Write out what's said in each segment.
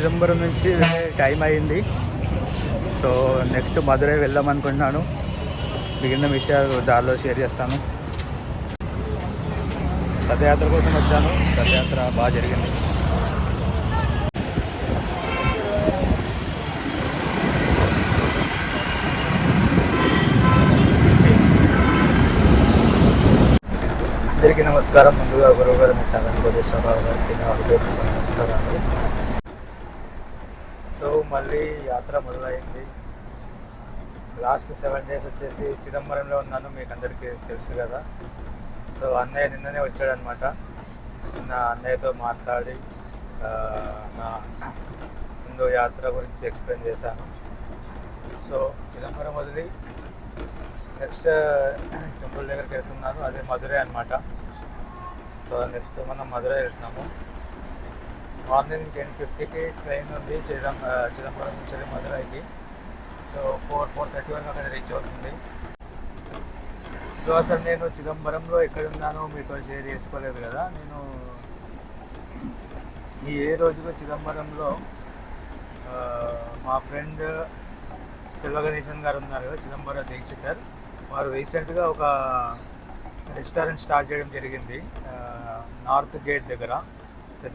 చిదంబరం నుంచి టైం అయింది. So next Madurai వెళ్దాం అనుకుంటున్నాను. మిగిలిన విషయాలు దారిలో షేర్ చేస్తాను. రథయాత్ర కోసం వచ్చాను. రథయాత్ర బాగా జరిగింది. అందరికీ నమస్కారం. ముందుగా గురువు గారు మీ ఛానల్ కోటేశ్వరరావు గారికి నా హృదయపూర్వక నమస్కారాలు. సో మళ్ళీ యాత్ర మొదలైంది. లాస్ట్ సెవెన్ డేస్ వచ్చేసి చిదంబరంలో ఉన్నాను మీకు అందరికీ తెలుసు కదా. సో అన్నయ్య నిన్ననే వచ్చాడనమాట నా అన్నయ్యతో మాట్లాడి నా ముందు యాత్ర గురించి ఎక్స్ప్లెయిన్ చేశాను. సో చిదంబరం వదిలి నెక్స్ట్ టెంపుల్ దగ్గరికి వెళ్తున్నాను. అదే మధురై అనమాట సో నెక్స్ట్ మనం మధురై వెళ్తున్నాము. మార్నింగ్ టెన్ ఫిఫ్టీకి ట్రైన్ ఉంది చిదం చిదంబరం నుంచి మధురైకి. సో ఫోర్ ఫోర్ థర్టీ వరకు అక్కడ రీచ్ అవుతుంది. సో అసలు నేను చిదంబరంలో ఎక్కడున్నానో మీతో షేర్ చేసుకోలేదు కదా. నేను ఈ ఏ రోజుగా చిదంబరంలో మా ఫ్రెండ్ శిల్వగణేశన్ గారు ఉన్నారు కదా చిదంబరం దీక్షితర్. వారు రీసెంట్గా ఒక రెస్టారెంట్ స్టార్ట్ చేయడం జరిగింది నార్త్ గేట్ దగ్గర.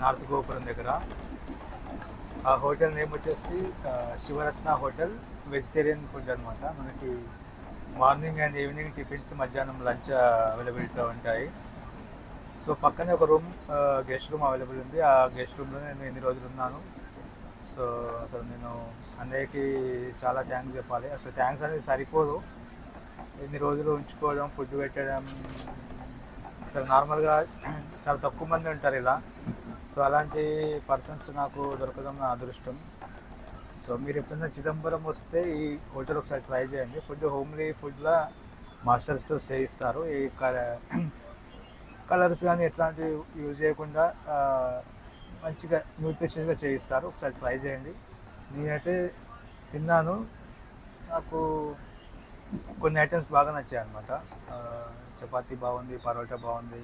నార్త్ గోపురం దగ్గర. ఆ హోటల్ నేమ్ వచ్చేసి శివరత్న హోటల్ వెజిటేరియన్ ఫుడ్ అనమాట మనకి మార్నింగ్ అండ్ ఈవినింగ్ టిఫిన్స్ మధ్యాహ్నం లంచ్ అవైలబిలిటీలో ఉంటాయి. సో పక్కనే ఒక రూమ్ గెస్ట్ రూమ్ అవైలబుల్ ఉంది. ఆ గెస్ట్ రూమ్లో నేను ఎన్ని రోజులు ఉన్నాను. సో అసలు నేను అన్నయ్యకి చాలా థ్యాంక్స్ చెప్పాలి. అసలు థ్యాంక్స్ అనేది సరిపోదు. ఎన్ని రోజులు ఉంచుకోవడం ఫుడ్ పెట్టడం అసలు నార్మల్గా చాలా తక్కువ మంది ఉంటారు ఇలా. సో అలాంటి పర్సన్స్ నాకు దొరకడం నా అదృష్టం. సో మీరు ఎప్పుడైనా చిదంబరం వస్తే ఈ హోటల్ ఒకసారి ట్రై చేయండి. ఫుడ్ హోమ్లీ ఫుడ్లా మాస్టర్స్తో చేయిస్తారు. ఈ కలర్స్ కానీ ఎట్లాంటివి యూజ్ చేయకుండా మంచిగా న్యూట్రిషన్గా చేయిస్తారు. ఒకసారి ట్రై చేయండి. నేనైతే తిన్నాను. నాకు కొన్ని ఐటమ్స్ బాగా నచ్చాయి అనమాట చపాతీ బాగుంది పరోటా బాగుంది.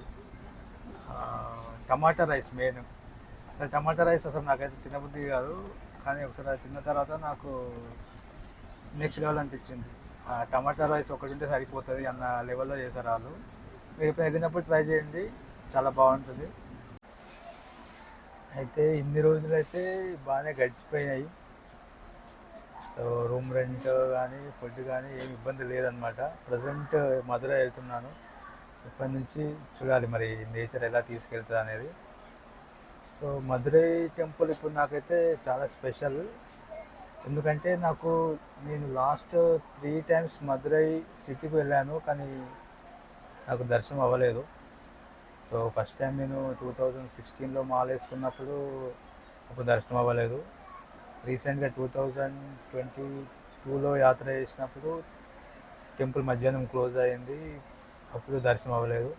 Tomato rice main. Tomato rice అసలు నాకైతే తినబుద్ధి కాదు. కానీ ఒకసారి తిన్న తర్వాత నాకు నెక్స్ట్ లెవెల్ అనిపించింది. ఆ, టమాటా రైస్ ఒకటి ఉంటే సరిపోతుంది అన్న లెవెల్లో చేశారు వాళ్ళు. మీరు ఎప్పుడు ట్రై చేయండి. చాలా బాగుంటుంది. అయితే ఇన్ని రోజులు అయితే బాగానే గడిచిపోయాయి సో రూమ్ రెంట్ కానీ ఫుడ్ కానీ ఏమి ఇబ్బంది లేదనమాట ప్రజెంట్ మధుర వెళ్తున్నాను. ఇప్పటి నుంచి చూడాలి మరి నేచర్ ఎలా తీసుకెళ్తుంది అనేది సో మధురై టెంపుల్ ఇప్పుడు నాకైతే చాలా స్పెషల్. ఎందుకంటే నాకు నేను లాస్ట్ త్రీ టైమ్స్ మధురై సిటీకి వెళ్ళాను కానీ నాకు దర్శనం అవ్వలేదు. సో ఫస్ట్ టైం నేను టూ థౌజండ్ సిక్స్టీన్లో మాల్ వేసుకున్నప్పుడు అప్పుడు దర్శనం అవ్వలేదు. రీసెంట్గా టూ థౌజండ్ ట్వంటీ టూలో యాత్ర చేసినప్పుడు టెంపుల్ మధ్యాహ్నం క్లోజ్ అయింది అప్పుడు దర్శనం అవ్వలేదు.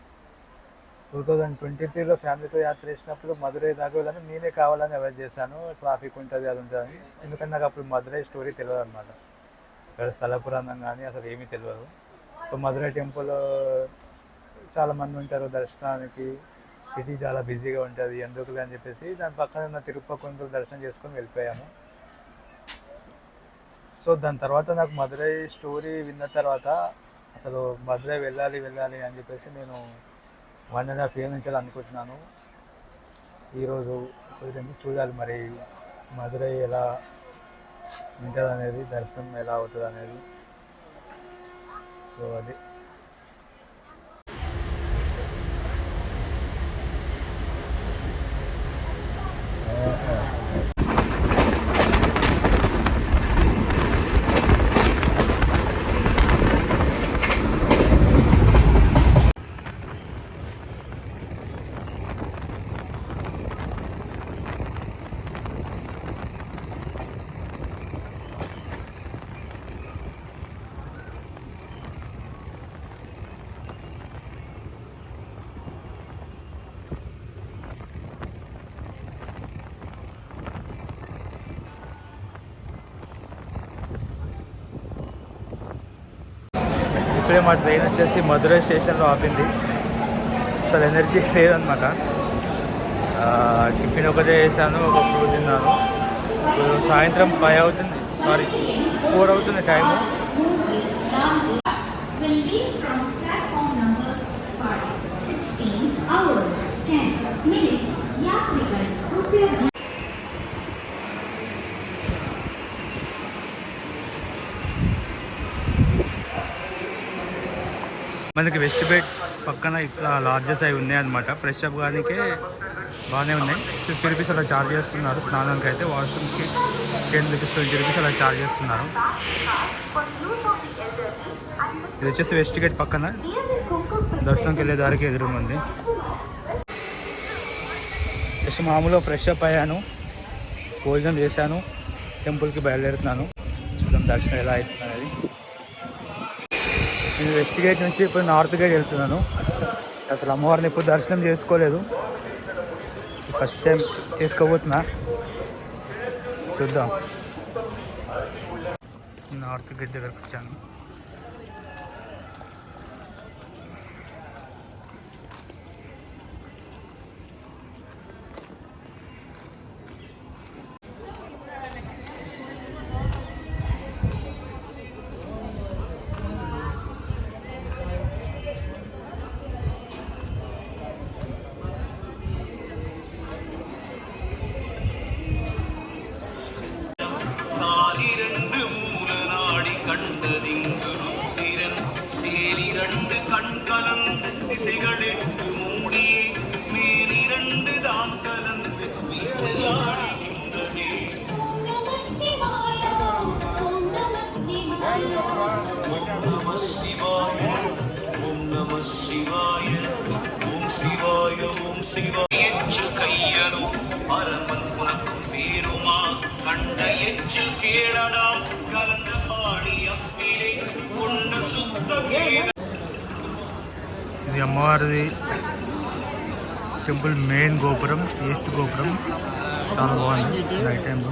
టూ థౌజండ్ ట్వంటీ త్రీలో ఫ్యామిలీతో యాత్ర చేసినప్పుడు మధురై దాకా వెళ్ళాను. నేనే కావాలని అవాయిడ్ చేశాను ట్రాఫిక్ ఉంటుంది అది ఉంటుంది ఎందుకంటే నాకు అప్పుడు మధురై స్టోరీ తెలియదు అనమాట ఇక్కడ స్థల పురాణం కానీ అసలు ఏమీ తెలియదు. సో మధురై టెంపుల్ చాలామంది ఉంటారు దర్శనానికి. సిటీ చాలా బిజీగా ఉంటుంది ఎందుకులే అని చెప్పేసి దాని పక్కన ఉన్న తిరుపతి దర్శనం చేసుకొని వెళ్ళిపోయాము. సో దాని తర్వాత నాకు మధురై స్టోరీ విన్న తర్వాత అసలు మధురై వెళ్ళాలి వెళ్ళాలి అని చెప్పేసి నేను వన్ అండ్ హాఫ్ ఇయర్ నుంచి అనుకుంటున్నాను ఈరోజు కుదిరింది చూడాలి మరి మధురై ఎలా ఉంటుంది అనేది దర్శనం ఎలా అవుతుంది అనేది సో అది. ఇప్పుడే మా ట్రైన్ వచ్చేసి మధురై స్టేషన్లో ఆపింది. అసలు ఎనర్జీ లేదనమాట టిఫిన్ ఒకటే చేశాను ఒక ఫ్రూట్ తిన్నాను. సాయంత్రం ఫైవ్ అవుతుంది సారీ ఫోర్ అవుతుంది టైము మనకి వెస్ట్ బెడ్ పక్కన ఇట్లా లాడ్జెస్ అవి ఉన్నాయి అనమాట ఫ్రెష్ అప్ కానీకే బాగానే ఉన్నాయి. ఫిఫ్టీ రూపీస్ అలా ఛార్జ్ చేస్తున్నారు. స్నానానికి అయితే వాష్రూమ్స్కి టెన్ రూపీస్ ట్వంటీ రూపీస్ అలా ఛార్జ్ చేస్తున్నారు. ఇది వచ్చేసి వెస్ట్ గేట్ పక్కన. దర్శనంకి వెళ్ళే దారికి ఎదురుగా ఉంది. జస్ట్ మామూలుగా ఫ్రెష్ అప్ అయ్యాను. భోజనం చేశాను. టెంపుల్కి బయలుదేరుతున్నాను. చూద్దాం దర్శనం ఎలా అవుతుంది నేను వెస్ట్ గేట్ నుంచి ఇప్పుడు నార్త్ గేట్ వెళ్తున్నాను. అసలు అమ్మవారిని ఇప్పుడు దర్శనం చేసుకోలేదు. ఫస్ట్ టైం చేసుకోబోతున్నా. చూద్దాం. నార్త్ గేట్ దగ్గరకు వచ్చాను. ஓம் சிவாய எச்சு கையனோ பரமன் உனக்கும் பேருமா கண்ட எச்சில் கேளடா கலந்த பாடி அப்பிலே கொண்ட சுத்த வேத ఇది అమ్మవారిది టెంపుల్ మెయిన్ గోపురం ఈస్ట్ గోపురం చాలా బాగుంది నైట్ టైంలో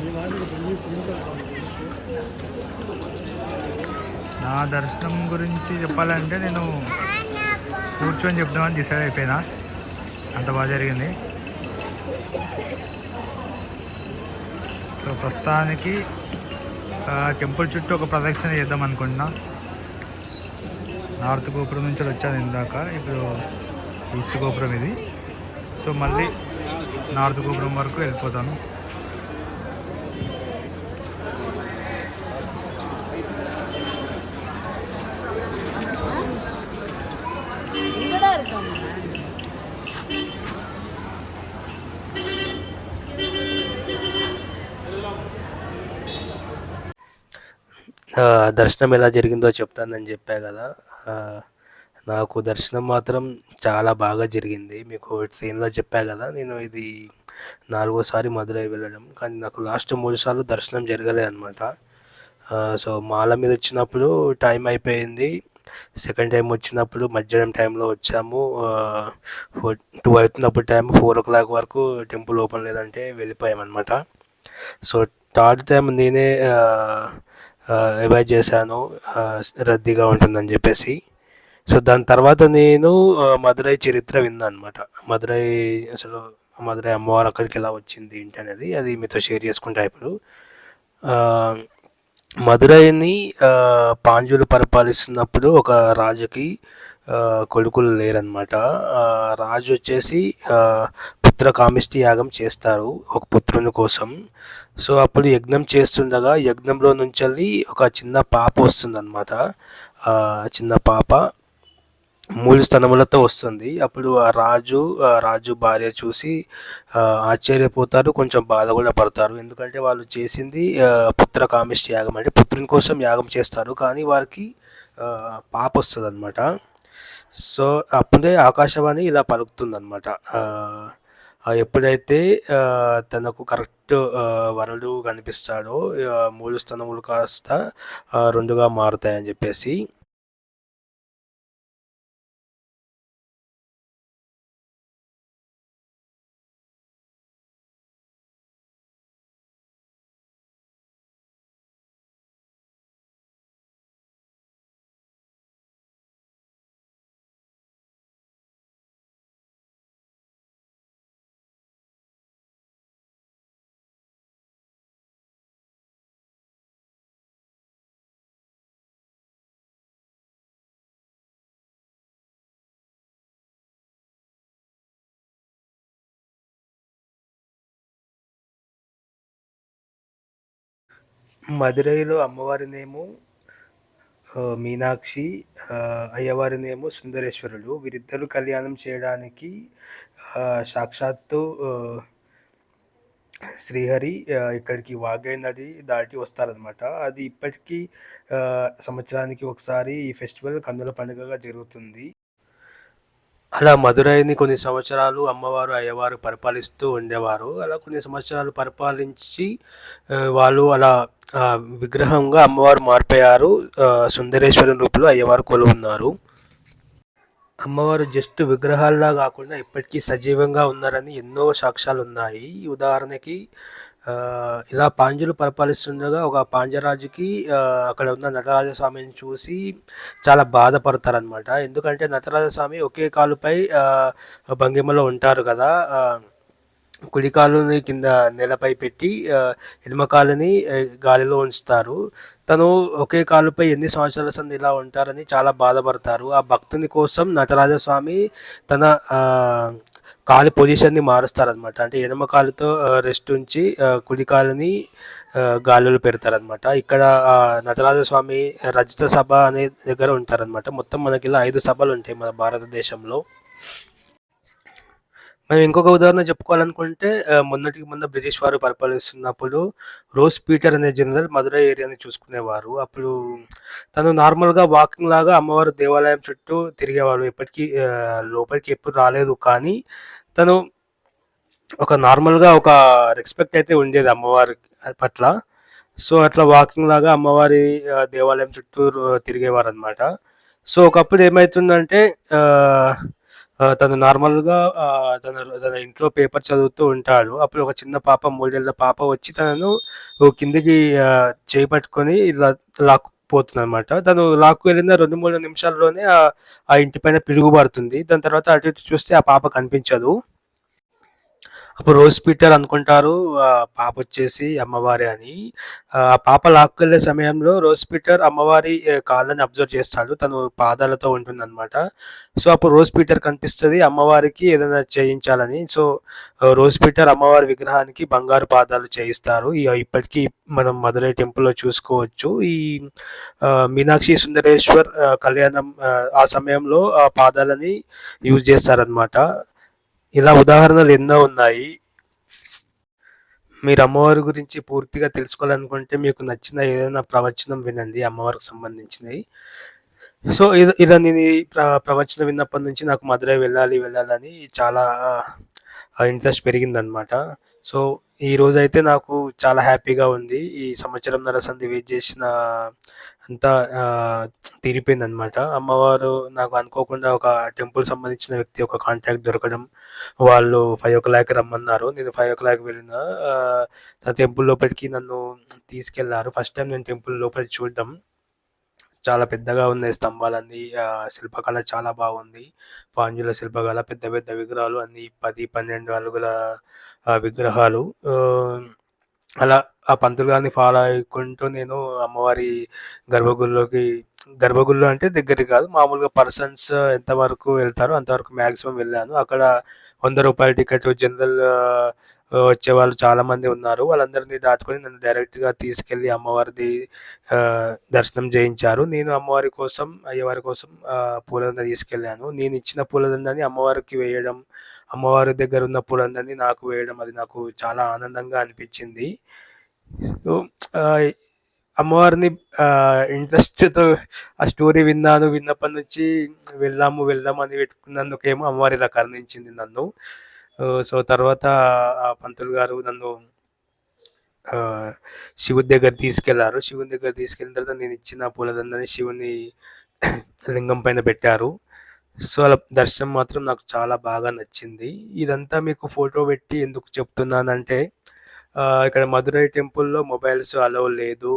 నా దర్శనం గురించి చెప్పాలంటే నేను కూర్చొని చెప్దామని డిసైడ్ అయిపోయినా అంత బాగా జరిగింది. సో ప్రస్తుతానికి టెంపుల్ చుట్టూ ఒక ప్రదక్షిణ చేద్దాం అనుకుంటున్నా. నార్త్ గోపురం నుంచి వచ్చాను ఇందాక. ఇప్పుడు ఈస్ట్ గోపురం ఇది. సో మళ్ళీ నార్త్ గోపురం వరకు వెళ్ళిపోతాను ఆ, దర్శనం ఎలా జరిగిందో చెప్తానని చెప్పా కదా. నాకు దర్శనం మాత్రం చాలా బాగా జరిగింది. మీకు సీన్లో చెప్పా కదా నేను ఇది నాలుగోసారి మదురై వెళ్ళడం. కానీ నాకు లాస్ట్ మూడు సార్లు దర్శనం జరగలేదు అనమాట సో మాల మీద వచ్చినప్పుడు టైం అయిపోయింది. సెకండ్ టైం వచ్చినప్పుడు మధ్యాహ్నం టైంలో వచ్చాము. టూ అవుతున్నప్పుడు టైం ఫోర్ ఓ క్లాక్ వరకు టెంపుల్ ఓపెన్ లేదంటే వెళ్ళిపోయామన్నమాట. సో థర్డ్ టైం నేనే అవాయిడ్ చేశాను. రద్దీగా ఉంటుందని చెప్పేసి. సో దాని తర్వాత నేను మధురై మదురై చరిత్ర విన్నాను అనమాట మదురై అసలు మదురై అమ్మవారు అక్కడికి ఎలా వచ్చింది ఏంటి అనేది అది మీతో షేర్ చేసుకుంటా ఇప్పుడు. మధురైని మదురైని పాండ్యులు పరిపాలిస్తున్నప్పుడు ఒక రాజుకి కొడుకులు లేరనమాట. రాజు వచ్చేసి పుత్ర కామిష్టి యాగం చేస్తారు ఒక పుత్రుని కోసం. సో అప్పుడు యజ్ఞం చేస్తుండగా యజ్ఞంలో నుంచి ఒక చిన్న పాప వస్తుందన్నమాట. చిన్న పాప మూడు స్తనములతో వస్తుంది. అప్పుడు ఆ రాజు రాజు భార్య చూసి ఆశ్చర్యపోతారు కొంచెం బాధ కూడా పడతారు. ఎందుకంటే వాళ్ళు చేసింది పుత్ర కామిష్టి యాగం అంటే పుత్రుని కోసం యాగం చేస్తారు. కానీ వారికి పాప వస్తుంది అనమాట సో అప్పుడే ఆకాశవాణి ఇలా పలుకుతుంది అనమాట ఎప్పుడైతే తనకు కరెక్ట్ వరుడు కనిపిస్తాడో మూడు స్తనములు కాస్త రెండుగా మారుతాయని చెప్పేసి మదురైలో అమ్మవారినేమో మీనాక్షి ఆ, అయ్యవారినేమో సుందరేశ్వరుడు వీరిద్దరు కళ్యాణం చేయడానికి సాక్షాత్తు శ్రీహరి ఇక్కడికి వాగై నది దాటి వస్తారనమాట అది ఇప్పటికీ సంవత్సరానికి ఒకసారి ఈ ఫెస్టివల్ కన్నుల పండుగగా జరుగుతుంది. అలా మదురైని కొన్ని సంవత్సరాలు అమ్మవారు అయ్యవారు పరిపాలిస్తూ ఉండేవారు. అలా కొన్ని సంవత్సరాలు పరిపాలించి వాళ్ళు అలా విగ్రహంగా అమ్మవారు మారిపోయారు. ఆ, రూపంలో అయ్యవారు కొలువున్నారు. అమ్మవారు జస్ట్ విగ్రహాల్లా కాకుండా ఇప్పటికీ సజీవంగా ఉన్నారని ఎన్నో సాక్ష్యాలు ఉన్నాయి ఉదాహరణకి ఇలా పాండ్యులు పరిపాలిస్తుండగా ఒక పాండ్యరాజుకి అక్కడ ఉన్న నటరాజస్వామిని చూసి చాలా బాధపడతారనమాట ఎందుకంటే నటరాజస్వామి ఒకే కాలుపై భంగిమలో ఉంటారు కదా. కుడికాలుని కుడి కాలుని కింద నేలపై పెట్టి ఎనిమకాలుని గాలిలో ఉంచుతారు. తను ఒకే కాలుపై ఎన్ని సంవత్సరాల సంది ఇలా ఉంటారని చాలా బాధపడతారు. ఆ భక్తుని కోసం నటరాజస్వామి తన కాలు పొజిషన్ని మారుస్తారనమాట అంటే ఎడమ కాలుతో రెస్ట్ ఉంచి కుడి కాలుని గాలులు పెడతారనమాట ఇక్కడ నటరాజ స్వామి రజిత సభ అనే దగ్గర ఉంటారనమాట మొత్తం మనకి ఇలా ఐదు సభలు ఉంటాయి మన భారతదేశంలో. మనం ఇంకొక ఉదాహరణ చెప్పుకోవాలనుకుంటే మొన్నటికి మొన్న బ్రిటిష్ వారు పరిపాలిస్తున్నప్పుడు రోజ్ పీటర్ అనే జనరల్ మధురై ఏరియాని చూసుకునేవారు. అప్పుడు తను నార్మల్గా వాకింగ్ లాగా అమ్మవారు దేవాలయం చుట్టూ తిరిగేవారు. ఎప్పటికీ లోపలికి ఎప్పుడు రాలేదు. కానీ తను ఒక నార్మల్గా ఒక రెస్పెక్ట్ అయితే ఉండేది అమ్మవారి పట్ల. సో అట్లా వాకింగ్ లాగా అమ్మవారి దేవాలయం చుట్టూ తిరిగేవారు అనమాట సో ఒకప్పుడు ఏమవుతుందంటే తను నార్మల్గా తన తన ఇంట్లో పేపర్ చదువుతూ ఉంటాడు. అప్పుడు ఒక చిన్న పాప మూడేళ్ళ పాప వచ్చి తనను కిందికి చేపట్టుకొని ఇలా పట్టుకొని పోతుందనమాట అనమాట తను లాక్కు వెళ్ళిన రెండు మూడు నిమిషాల్లోనే ఆ ఆ ఇంటి పైన పిడుగు పడుతుంది. దాని తర్వాత అటు ఇటు చూస్తే ఆ పాప కనిపించదు. అప్పుడు రోజ్ పీటర్ అనుకుంటారు పాప వచ్చేసి అమ్మవారి అని. ఆ పాప లాక్కెళ్ళే సమయంలో రోజ్ పీటర్ అమ్మవారి కాళ్ళని అబ్జర్వ్ చేస్తాడు తను పాదాలతో ఉంటుంది అనమాట సో అప్పుడు రోజ్ పీటర్ కనిపిస్తుంది అమ్మవారికి ఏదైనా చేయించాలని. సో రోజ్ పీటర్ అమ్మవారి విగ్రహానికి బంగారు పాదాలు చేయిస్తారు. ఇప్పటికీ మనం మదురై టెంపుల్లో చూసుకోవచ్చు. ఈ మీనాక్షి సుందరేశ్వర్ కళ్యాణం ఆ, ఆ సమయంలో ఆ పాదాలని యూజ్ చేస్తారనమాట ఇలా ఉదాహరణలు ఎన్నో ఉన్నాయి. మీరు అమ్మవారి గురించి పూర్తిగా తెలుసుకోవాలనుకుంటే మీకు నచ్చిన ఏదైనా ప్రవచనం వినండి అమ్మవారికి సంబంధించినవి. సో ఇలా నేను ప్ర ప్రవచనం విన్నప్పటి నుంచి నాకు మదురై వెళ్ళాలి వెళ్ళాలని చాలా ఇంట్రెస్ట్ పెరిగిందనమాట సో ఈ రోజైతే నాకు చాలా హ్యాపీగా ఉంది. ఈ సంవత్సరం సంధి వెయిట్ చేసిన అంతా తీరిపోయింది తీరిపోయిందనమాట అమ్మవారు నాకు అనుకోకుండా ఒక టెంపుల్ సంబంధించిన వ్యక్తి ఒక కాంటాక్ట్ దొరకడం వాళ్ళు ఫైవ్ ఓ క్లాక్ రమ్మన్నారు. నేను ఫైవ్ ఓ క్లాక్ వెళ్ళిన టెంపుల్ లోపలికి నన్ను తీసుకెళ్ళారు. ఫస్ట్ టైం నేను టెంపుల్ లోపలికి చూడడం. చాలా పెద్దగా ఉన్నాయి స్తంభాలన్నీ శిల్పకళ చాలా బాగుంది. పాండ్యుల శిల్పకళ పెద్ద పెద్ద విగ్రహాలు అన్ని పది పన్నెండు అడుగుల విగ్రహాలు. అలా ఆ పంతులు గారిని ఫాలో అయ్యుకుంటూ నేను అమ్మవారి గర్భగుడిలోకి గర్భగుడిలో అంటే దగ్గర కాదు మామూలుగా పర్సన్స్ ఎంతవరకు వెళ్తారో అంతవరకు మ్యాక్సిమం వెళ్ళాను. అక్కడ వంద రూపాయల టికెట్ జనరల్ వచ్చే వాళ్ళు చాలా మంది ఉన్నారు. వాళ్ళందరినీ దాచుకొని నన్ను డైరెక్ట్గా తీసుకెళ్ళి అమ్మవారిది దర్శనం చేయించారు. నేను అమ్మవారి కోసం అయ్యవారి కోసం పూలదండ తీసుకెళ్ళాను. నేను ఇచ్చిన పూలదండని అమ్మవారికి వేయడం అమ్మవారి దగ్గర ఉన్న పూలందరినీ నాకు వేయడం అది నాకు చాలా ఆనందంగా అనిపించింది. సో అమ్మవారిని ఇంట్రెస్ట్తో ఆ స్టోరీ విన్నాను విన్నప్పటి నుంచి వెళ్దాము వెళ్దాము అని పెట్టుకున్నందుకేమో అమ్మవారి ఇలా కరుణించింది నన్ను. సో తర్వాత ఆ పంతులు గారు నన్ను శివుని శివుడి దగ్గర తీసుకెళ్ళారు. శివుని దగ్గర తీసుకెళ్ళిన తర్వాత నేను ఇచ్చిన పూలదండని శివుని లింగం పైన పెట్టారు. సో అలా దర్శనం మాత్రం నాకు చాలా బాగా నచ్చింది. ఇదంతా మీకు ఫోటో పెట్టి ఎందుకు చెప్తున్నానంటే ఇక్కడ మధురై టెంపుల్లో మొబైల్స్ అలౌ లేదు.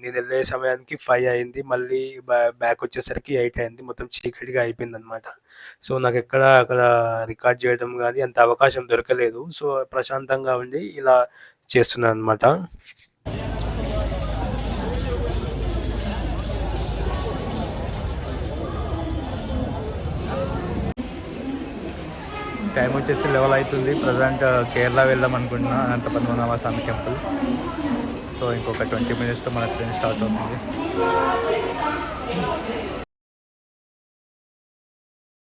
నేను వెళ్ళే సమయానికి ఫైవ్ అయింది. మళ్ళీ బ్యా బ్యాక్ వచ్చేసరికి ఎయిట్ అయింది. మొత్తం చీకటిగా అయిపోయింది అనమాట సో నాకు ఎక్కడ అక్కడ రికార్డ్ చేయడం కానీ అంత అవకాశం దొరకలేదు. సో ప్రశాంతంగా ఉండి ఇలా చేస్తున్నాను అనమాట టైం వచ్చేసి లెవెల్ అవుతుంది. ప్రజెంట్ కేరళ వెళ్దాం అనుకుంటున్నా. అనంత పద్మనాభ స్వామి టెంపుల్. సో ఇంకొక ట్వంటీ మినిట్స్లో మన ట్రైన్ స్టార్ట్ అవుతుంది.